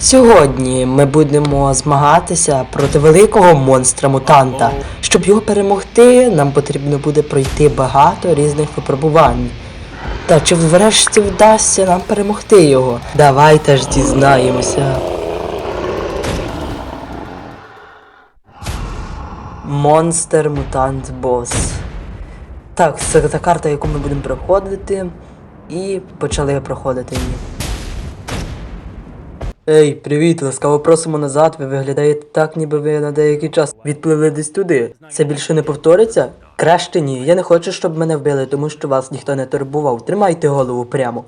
Сьогодні ми будемо змагатися проти великого монстра мутанта. Щоб його перемогти, нам потрібно буде пройти багато різних випробувань. Та чи врешті вдасться нам перемогти його? Давайте ж дізнаємося. Монстр Мутант Бос. Так, це та карта, яку ми будемо проходити. І почали проходити її. Ей, привіт, ласкаво просимо назад. Ви виглядаєте так, ніби ви на деякий час відпливли десь туди. Це більше не повториться? Краще ні. Я не хочу, щоб мене вбили, тому що вас ніхто не турбував. Тримайте голову прямо.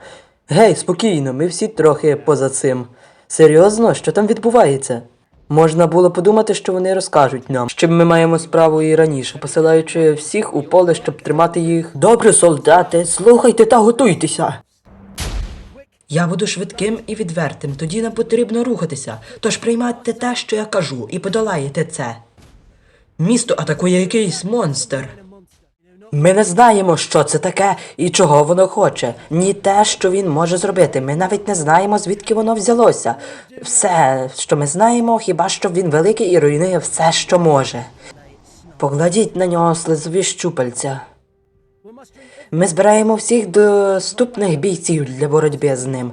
Гей, спокійно, ми всі трохи поза цим. Серйозно, що там відбувається? Можна було подумати, що вони розкажуть нам, з ми маємо справу і раніше, посилаючи всіх у поле, щоб тримати їх. Добре, солдати, слухайте та готуйтеся. Я буду швидким і відвертим, тоді нам потрібно рухатися. Тож приймайте те, що я кажу, і подолаєте це. Місто атакує якийсь монстр. Ми не знаємо, що це таке і чого воно хоче, ні те, що він може зробити. Ми навіть не знаємо, звідки воно взялося. Все, що ми знаємо, хіба що він великий і руйнує все, що може. Покладіть на нього слизові щупальця. Ми збираємо всіх доступних бійців для боротьби з ним,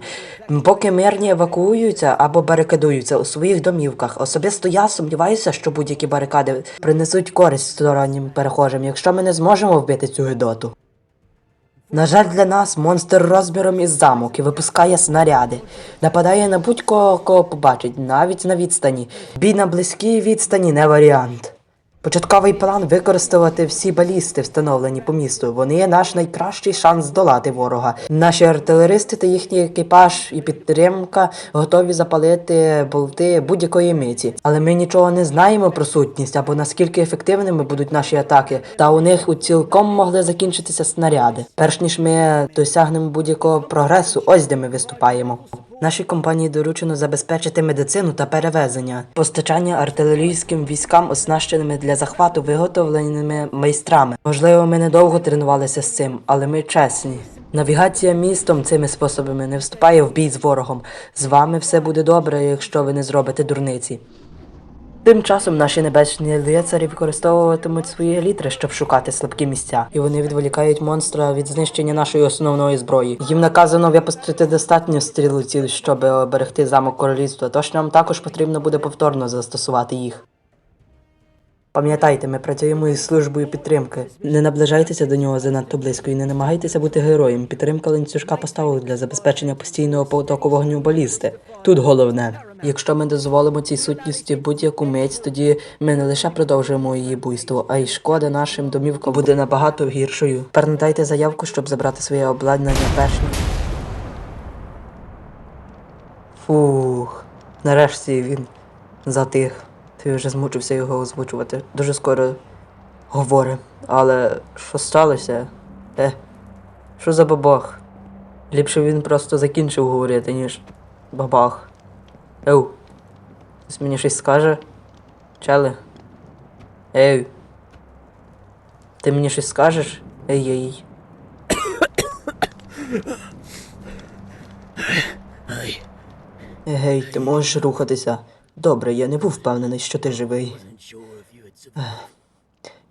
поки мирні евакуюються або барикадуються у своїх домівках. Особисто я сумніваюся, що будь-які барикади принесуть користь стороннім перехожим, якщо ми не зможемо вбити цю гидоту. На жаль, для нас монстр розміром із замок і випускає снаряди. Нападає на будь-кого, кого побачить, навіть на відстані. Бій на близькій відстані не варіант. Початковий план використовувати всі балісти, встановлені по місту. Вони є наш найкращий шанс здолати ворога. Наші артилеристи та їхній екіпаж і підтримка готові запалити болти будь-якої миті. Але ми нічого не знаємо про сутність або наскільки ефективними будуть наші атаки. Та у них у цілком могли закінчитися снаряди. Перш ніж ми досягнемо будь-якого прогресу, ось де ми виступаємо. Нашій компанії доручено забезпечити медицину та перевезення, постачання артилерійським військам, оснащеними для захвату виготовленими майстрами. Можливо, ми недовго тренувалися з цим, але ми чесні. Навігація містом цими способами не вступає в бій з ворогом. З вами все буде добре, якщо ви не зробите дурниці. Тим часом наші небесні лицарі використовуватимуть свої елітри, щоб шукати слабкі місця, і вони відволікають монстра від знищення нашої основної зброї. Їм наказано випустити достатньо стрілців, щоб оберегти замок королівства, тож нам також потрібно буде повторно застосувати їх. Пам'ятайте, ми працюємо із службою підтримки. Не наближайтеся до нього занадто близько і не намагайтеся бути героєм. Підтримка ланцюжка поставили для забезпечення постійного потоку вогню балісти. Тут головне. Якщо ми дозволимо цій сутності будь-яку мить, тоді ми не лише продовжуємо її буйство, а й шкода нашим домівкам буде набагато гіршою. Передайте заявку, щоб забрати своє обладнання першим. Фух, нарешті він затих. Ти вже змучився його озвучувати. Дуже скоро говори. Але що сталося? Е, що за бабах? Ліпше він просто закінчив говорити, ніж бабах. Еу. Хтось мені щось скаже? Чели? Ей. Ти мені щось скажеш? Ей-ей. Гей, ти можеш рухатися. Добре, я не був впевнений, що ти живий.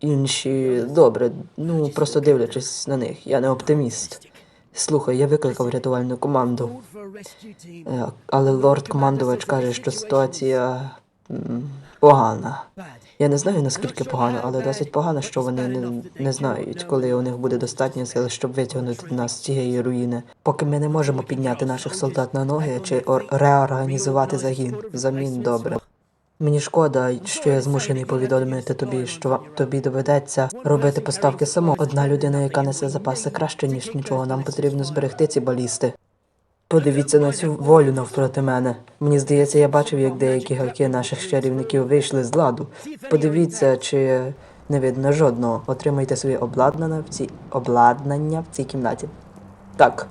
Інші добре, ну просто дивлячись на них, я не оптиміст. Слухай, я викликав рятувальну команду. Е, Але лорд-командувач каже, що ситуація погана. Я не знаю наскільки погано, але досить погано, що вони не, не знають, коли у них буде достатньо сил, щоб витягнути нас з цієї руїни. Поки ми не можемо підняти наших солдат на ноги чи ор- реорганізувати загін. Замін добре. Мені шкода, що я змушений повідомити тобі, що тобі доведеться робити поставки само. Одна людина, яка несе запаси краще, ніж нічого. Нам потрібно зберегти ці балісти. Подивіться на цю волю навпроти мене. Мені здається, я бачив, як деякі гавки наших чарівників вийшли з ладу. Подивіться, чи не видно жодного. Отримайте своє обладнання в цій обладнання в цій кімнаті. Так.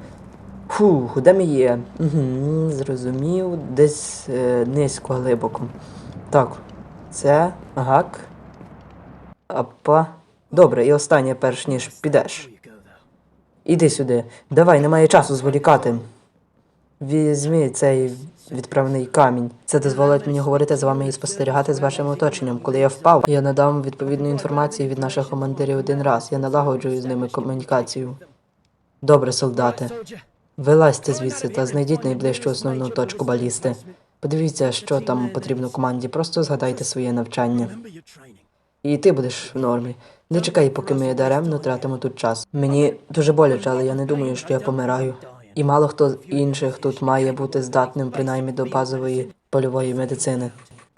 Фух, де ми є? Угу, зрозумів, десь е, низько глибоко. Так, це гак. Апа. Добре, і останнє, перш ніж підеш. Іди сюди. Давай, немає часу зволікати. Візьми цей відправний камінь. Це дозволить мені говорити з вами і спостерігати з вашим оточенням. Коли я впав, я надам відповідну інформацію від наших командирів один раз. Я налагоджую з ними комунікацію. Добре, солдати. Вилазьте звідси та знайдіть найближчу основну точку балісти. Подивіться, що там потрібно команді. Просто згадайте своє навчання. І ти будеш в нормі. Не чекай, поки ми даремно тратимо тут час. Мені дуже боляче, але я не думаю, що я помираю. І мало хто з інших тут має бути здатним принаймні до базової польової медицини.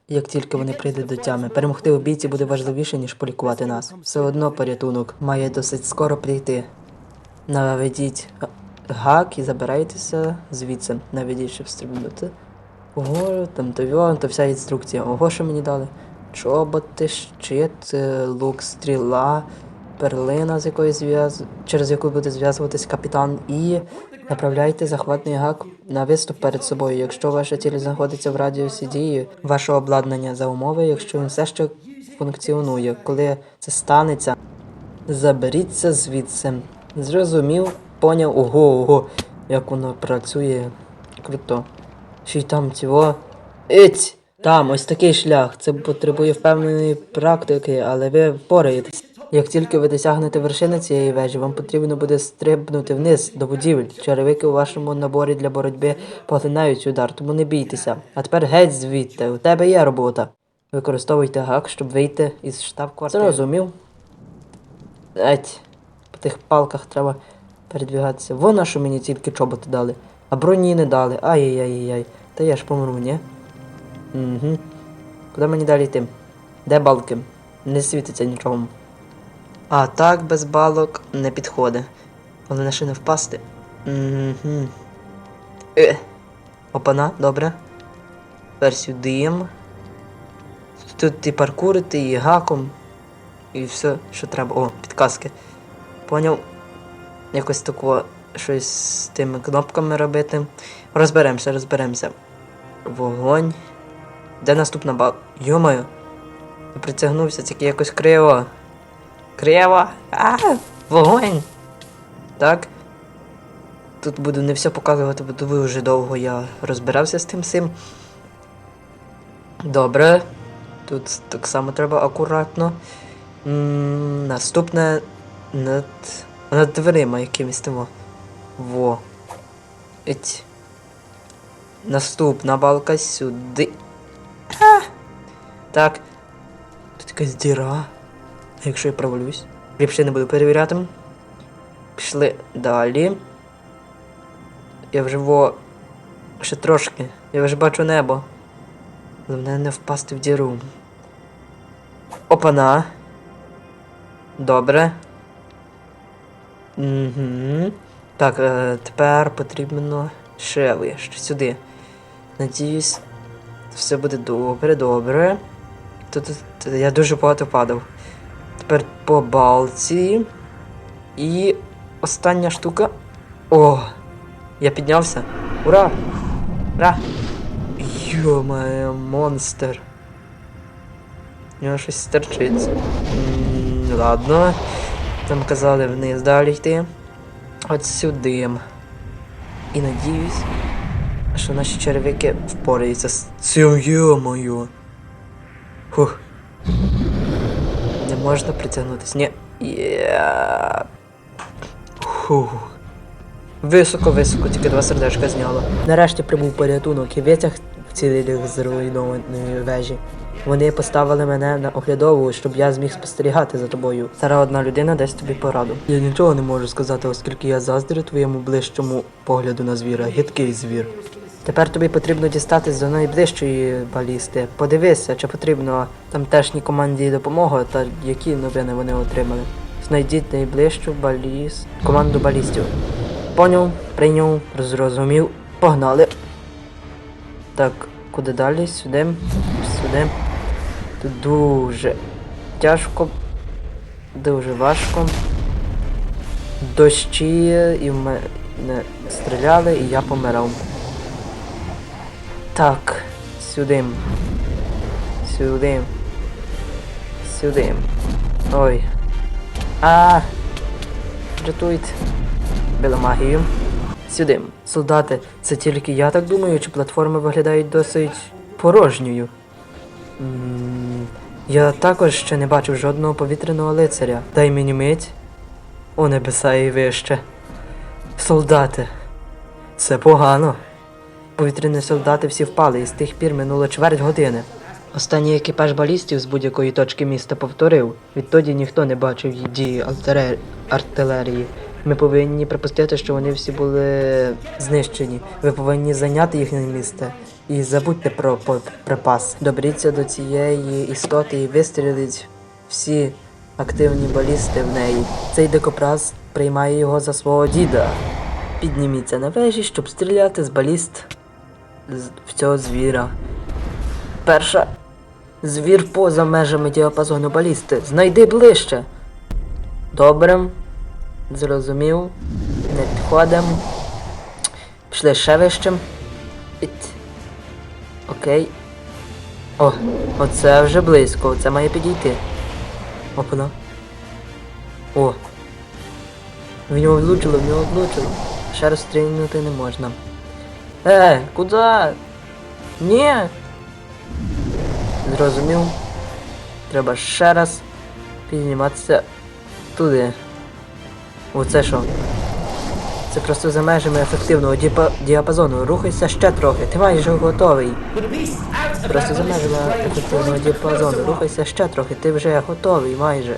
Як тільки вони прийдуть до тями, перемогти у бійці буде важливіше, ніж полікувати нас. Все одно порятунок має досить скоро прийти. Наведіть гак і забирайтеся звідси. Наведіть, щоб стрибнути. Ого, там то то вся інструкція. Ого, що мені дали? Чоботи, щит, е, лук, стріла, перлина, з якої зв'яз... через яку буде зв'язуватись капітан, і направляйте захватний гак на виступ перед собою. Якщо ваша ціль знаходиться в радіусі дії вашого обладнання за умови, якщо він все ще функціонує. Коли це станеться, заберіться звідси. Зрозумів, поняв, ого, ого, як воно працює. Круто. Ще й там цього. Ить! Там, ось такий шлях. Це потребує впевненої практики, але ви впораєтесь. Як тільки ви досягнете вершини цієї вежі, вам потрібно буде стрибнути вниз до будівель. Черевики у вашому наборі для боротьби поглинають удар, тому не бійтеся. А тепер геть звідти, у тебе є робота. Використовуйте гак, щоб вийти із штаб-квартири. Зрозумів. Еть, по тих палках треба передвігатися. Вона, що мені тільки чоботи дали, а броні не дали. Ай-яй-яй-яй. Та я ж помру, ні? Угу. Куди мені далі йти? Де балки? Не світиться нічого. А так без балок не підходить. Головне ще не впасти. Угу. Опана, добре. Тепер сюди. Тут і паркурити, і гаком. І все, що треба. О, підказки. Поняв. Якось тако щось з тими кнопками робити. Розберемося, розберемося. Вогонь. Де наступна бал? Йомаю. Притягнувся, тільки якось криво. Криво. А, вогонь. Так. Тут буду не все показувати, бо дуже довго я розбирався з тим всім. Добре. Тут так само треба акуратно. М, наступне над. над дверима якимись тому. Во. Ить. Наступна балка сюди. А! Так. Тут якась діра. Якщо я провалюсь? Ліпше не буду перевіряти. Пішли далі. Я вже во. Ще трошки. Я вже бачу небо. Головне не впасти в діру. Опана. Добре. Угу. Так, е, тепер потрібно ще вище сюди. Надіюсь, все буде добре, добре. Тут, тут я дуже багато падав. Тепер по балці. І остання штука. О! Я піднявся. Ура! Ура! Йо-моє, монстр. У нього щось стерчить. Ладно. Там казали вниз далі йти. От сюди. І надіюсь, що наші черв'яки впораються з цим йо-моє. Фух. Можна притягнутися. Ні. Фух. Високо-високо, тільки два сердечка зняло. Нарешті прибув порятунок і витяг вцілілих з руйнованої вежі. Вони поставили мене на оглядову, щоб я зміг спостерігати за тобою. Зараз одна людина дасть тобі пораду. Я нічого не можу сказати, оскільки я заздрю твоєму ближчому погляду на звіра. Гидкий звір. Тепер тобі потрібно дістатись до найближчої балісти. Подивися, чи потрібно тамтешній команді допомога та які новини вони отримали. Знайдіть найближчу баліст... команду балістів. Поняв, прийняв, зрозумів, погнали. Так, куди далі? Сюди, сюди. Тут дуже тяжко, дуже важко. Дощі і в мене стріляли, і я помирав. Так, сюди. Сюди. Сюди. Ой. А. Рятуйте. Била магію. Сюди. Солдати, це тільки я так думаю, чи платформи виглядають досить порожньою. М, Я також ще не бачив жодного повітряного лицаря. Дай мені мить. О небеса і вище. Солдати. Це погано. Повітряні солдати всі впали, і з тих пір минуло чверть години. Останній екіпаж балістів з будь-якої точки міста повторив. Відтоді ніхто не бачив її дії артилерії. Ми повинні припустити, що вони всі були знищені. Ви повинні зайняти їхнє місце. І забудьте про припас. Добріться до цієї істоти і вистріліть всі активні балісти в неї. Цей дикобраз приймає його за свого діда. Підніміться на вежі, щоб стріляти з баліст в цього звіра. Перша. Звір поза межами діапазону балісти. Знайди ближче. Добре. Зрозумів. Не підходимо. Пішли ще. Іть. Окей. О, оце вже близько, це має підійти. Опана. О. В нього влучило, в нього влучило. Ще раз стрільнути не можна. Е, куди? Ні. Зрозумів. Треба ще раз підніматися туди. Оце що? Це просто за межами ефективного діапазону. Рухайся ще трохи, ти майже готовий. Просто за межами ефективного діапазону. Рухайся ще трохи, ти вже готовий майже.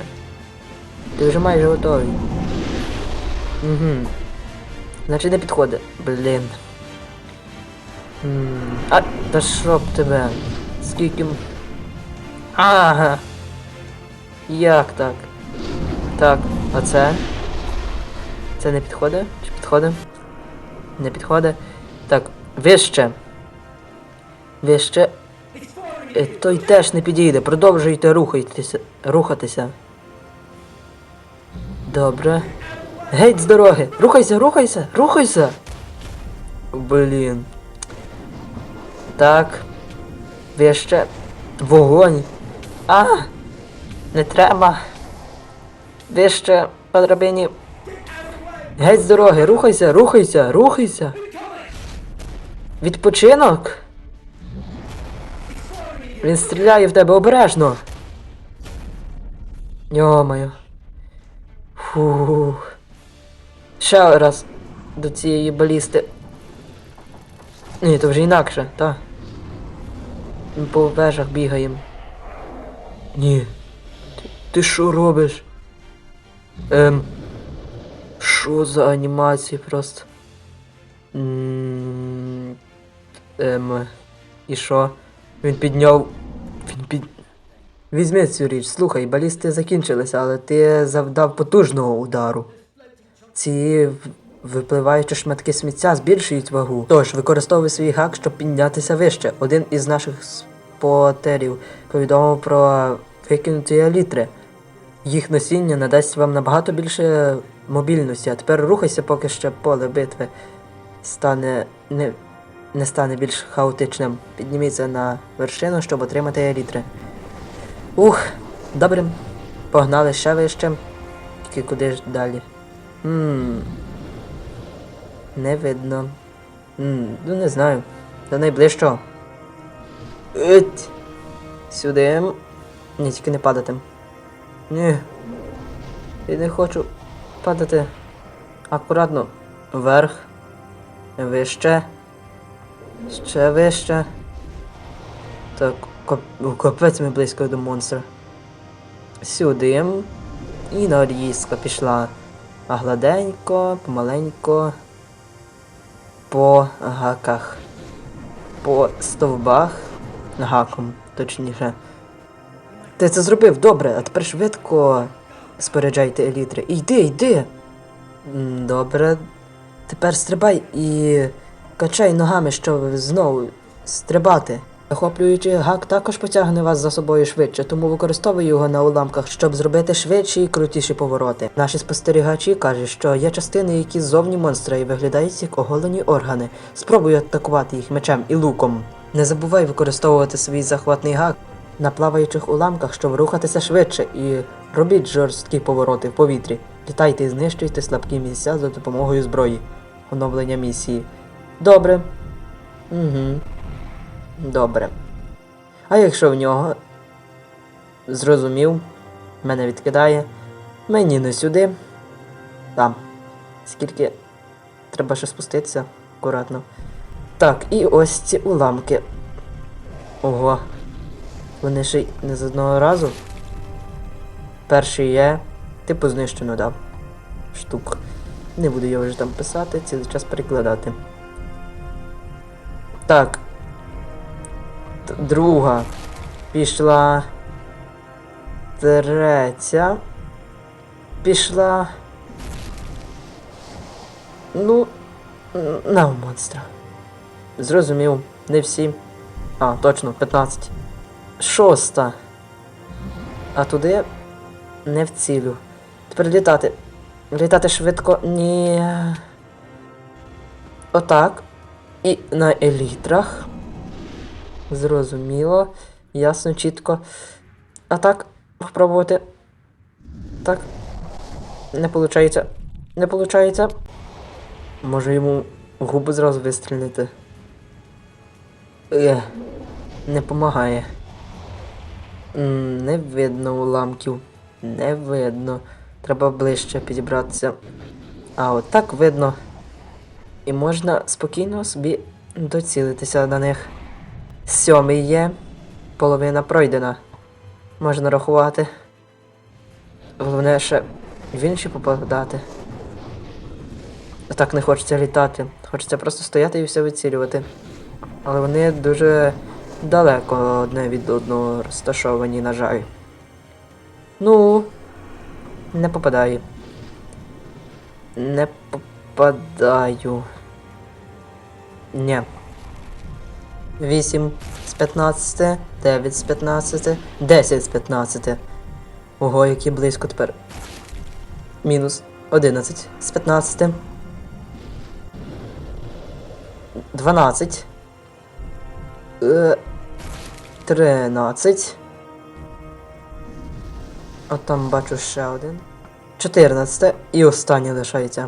Ти вже майже готовий. Угу. Значить не підходить. Блін. М, А, та що б тебе? Скільки. Ага. Як так? Так, а це? Це не підходить? Чи підходить? Не підходить. Так, вище. Вище. Е, Той теж не підійде. Продовжуйте рухайтеся, рухатися. Добре. Геть з дороги! Рухайся, рухайся, рухайся! Блін. Так. Вище. Вогонь. А! Не треба. Вище по драбині. Геть з дороги, рухайся, рухайся, рухайся. Відпочинок. Він стріляє в тебе обережно. Йомаю. Фух. Ще раз до цієї балісти. Ні, то вже інакше, так. По вежах бігаємо. Ні. Ти, що робиш? Ем. Що за анімації просто? Ем. І що? Він підняв. Він під. Візьми цю річ, слухай, балісти закінчилися, але ти завдав потужного удару. Ці випливаючі шматки сміття збільшують вагу. Тож використовуй свій гак, щоб піднятися вище. Один із наших спотерів повідомив про викинуті елітри. Їх носіння надасть вам набагато більше мобільності, а тепер рухайся, поки ще поле битви стане не, не стане більш хаотичним. Підніміться на вершину, щоб отримати елітри. Ух, добре. Погнали ще вище. Тільки куди ж далі? Ммм. Не видно. Ну не знаю. До найближчого. Ить. Сюди. Ні, тільки не падати. Ні. Я не хочу падати. Акуратно. Вверх. Вище. Ще вище. Так, коп- капець ми близько до монстра. Сюди. І нарізка пішла. А гладенько, помаленько. По гаках. По стовбах. Гаком, точніше. Ти це зробив добре, а тепер швидко споряджайте елітри. Йди, йди. Добре. Тепер стрибай і качай ногами, щоб знову стрибати. Захоплюючий гак також потягне вас за собою швидше, тому використовуй його на уламках, щоб зробити швидші і крутіші повороти. Наші спостерігачі кажуть, що є частини, які ззовні монстра і виглядають як оголені органи. Спробуй атакувати їх мечем і луком. Не забувай використовувати свій захватний гак на плаваючих уламках, щоб рухатися швидше і робіть жорсткі повороти в повітрі. Літайте і знищуйте слабкі місця за допомогою зброї. оновлення місії. Добре. Угу. Добре. А якщо в нього зрозумів, мене відкидає. Мені не сюди. Там. Скільки треба ще спуститися акуратно. Так, і ось ці уламки. Ого. Вони ще й не з одного разу. Перший є. Типу знищено дав. Штук. Не буду я вже там писати, цілий час перекладати. Так. Друга. Пішла. Третя. Пішла. Ну. На монстра. Зрозумів. Не всі. А, точно, 15. Шоста. А туди не вцілю. Тепер літати. Літати швидко. Ні. Отак. І на елітрах. Зрозуміло. Ясно, чітко. А так, попробувати. Так. Не виходить. Не виходить. Може йому в губи зразу вистрілити. Е, не помагає. Не видно уламків. Не видно. Треба ближче підібратися. А от так видно. І можна спокійно собі доцілитися на них. Сьомий є. Половина пройдена. Можна рахувати. Головне ще в інші попадати. Так не хочеться літати. Хочеться просто стояти і все вицілювати. Але вони дуже далеко одне від одного розташовані, на жаль. Ну, не попадаю. Не попадаю. Ні. 8 з 15, 9 з 15, 10 з 15. Ого, які близько тепер. Мінус 11 з 15. 12. Е, 13. От там бачу ще один. 14. І останнє лишається.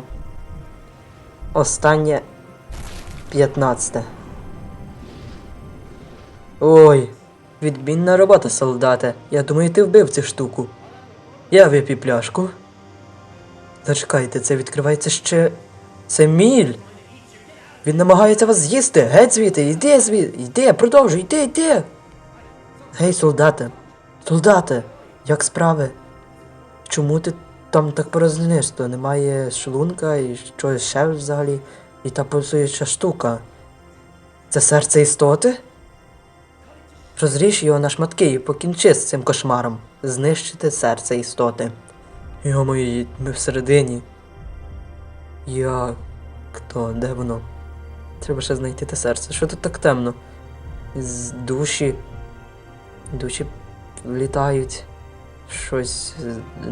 Останнє 15. Ой, відмінна робота, солдате. Я думаю, ти вбив цю штуку. Я вип'ю пляшку. Зачекайте, це відкривається ще. Це міль. Він намагається вас з'їсти. Геть звідти, йди звідти, йди, продовжуй, йди, йди. Гей, солдате, солдате, як справи? Чому ти там так порозлінишся? Немає шлунка і щось ще взагалі, і та пульсуюча штука. Це серце істоти? Розріж його на шматки і покінчи з цим кошмаром. Знищити серце істоти. Йо-моє, ми всередині. Як то? Де воно? Треба ще знайти те серце. Що тут так темно? З душі. Душі літають. Щось.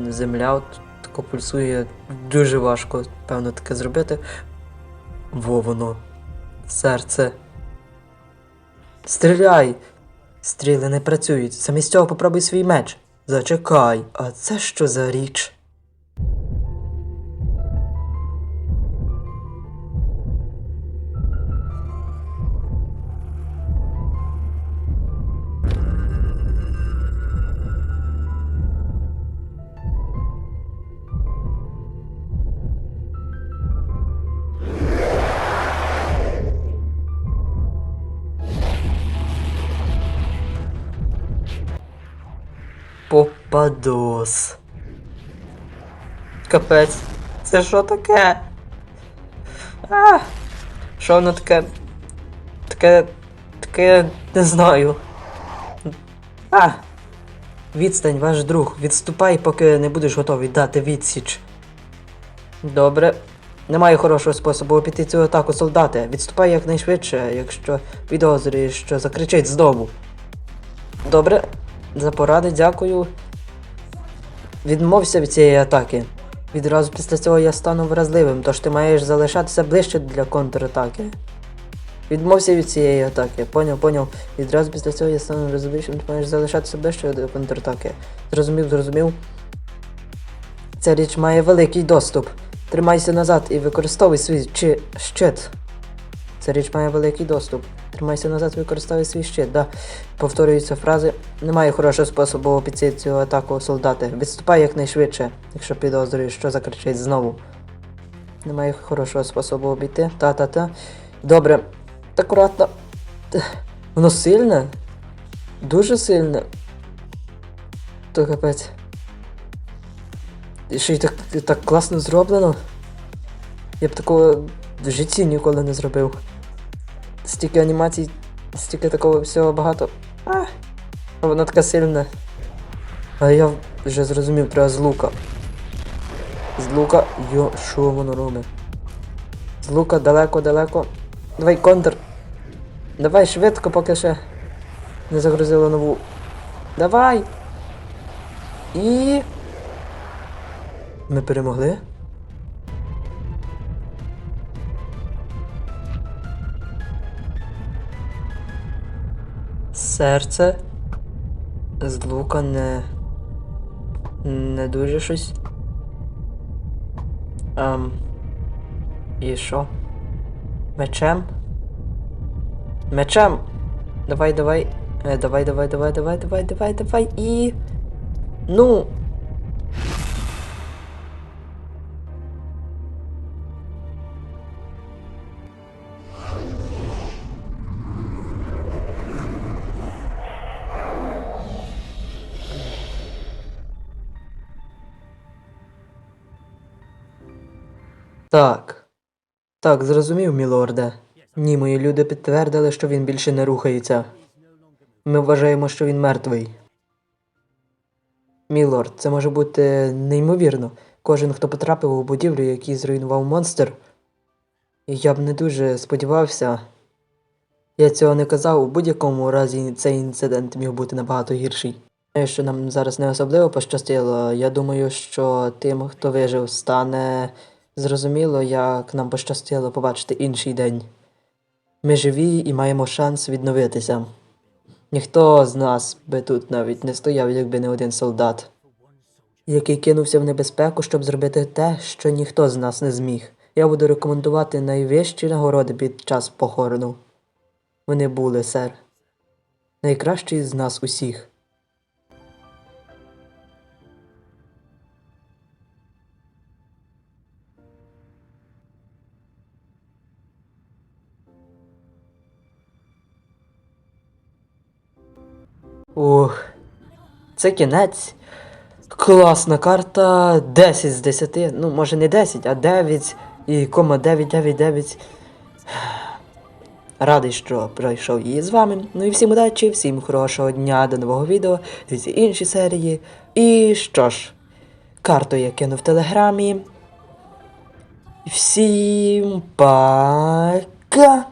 Земля от тако пульсує. Дуже важко, певно, таке зробити. Во воно. Серце. Стріляй! Стріли не працюють. Замість цього попробуй свій меч. Зачекай, а це що за річ? Попадос. Капець. Це що таке? А, що воно таке? Таке. Таке не знаю. А! Відстань, ваш друг. Відступай, поки не будеш готовий дати відсіч. Добре. Немає хорошого способу обійти цю атаку солдати. Відступай якнайшвидше, якщо підозрюєш, що закричить знову. Добре. За поради дякую. Відмовся від цієї атаки. Відразу після цього я стану вразливим, тож ти маєш залишатися ближче для контратаки. Відмовся від цієї атаки. Поняв, поняв. Відразу після цього я стану вразливішим, ти маєш залишатися ближче до контратаки. Зрозумів, зрозумів. Ця річ має великий доступ. Тримайся назад і використовуй свій чи... щит. Ця річ має великий доступ. Тримайся назад, використовуй свій щит. Да. Повторюються фрази. Немає хорошого способу обійти цю атаку солдати. Відступай якнайшвидше, якщо підозрюєш, що закричить знову. Немає хорошого способу обійти. Та-та-та. Добре. Акуратно. Воно сильне? Дуже сильне. То капець. І ще й так, так класно зроблено. Я б такого в житті ніколи не зробив. Стільки анімацій, стільки такого всього багато. А, а воно така сильна. А я вже зрозумів, треба з лука. З лука. Йо, що воно робить? З лука далеко-далеко. Давай контр. Давай швидко, поки ще не загрузило нову. Давай! І. Ми перемогли? Серце з лука не. не дуже щось. Ем. І що? Мечем? Мечем! Давай, давай. Е, давай, давай, давай, давай, давай, давай, давай і. Ну. Так. Так, зрозумів, мілорде. Ні, мої люди підтвердили, що він більше не рухається. Ми вважаємо, що він мертвий. Мілорд, це може бути неймовірно. Кожен, хто потрапив у будівлю, який зруйнував монстр. Я б не дуже сподівався. Я цього не казав, у будь-якому разі цей інцидент міг бути набагато гірший. Знаю, що нам зараз не особливо пощастило. Я думаю, що тим, хто вижив, стане зрозуміло, як нам пощастило побачити інший день. Ми живі і маємо шанс відновитися. Ніхто з нас би тут навіть не стояв, якби не один солдат, який кинувся в небезпеку, щоб зробити те, що ніхто з нас не зміг. Я буду рекомендувати найвищі нагороди під час похорону. Вони були, сер. Найкращий з нас усіх. Це кінець. Класна карта 10 з 10. Ну, може не 10, а 9 і кома 9, 9, 9. Радий, що пройшов її з вами. Ну і всім удачі, всім хорошого дня, до нового відео, дивіться інші серії. І що ж, карту я кину в телеграмі. Всім пока!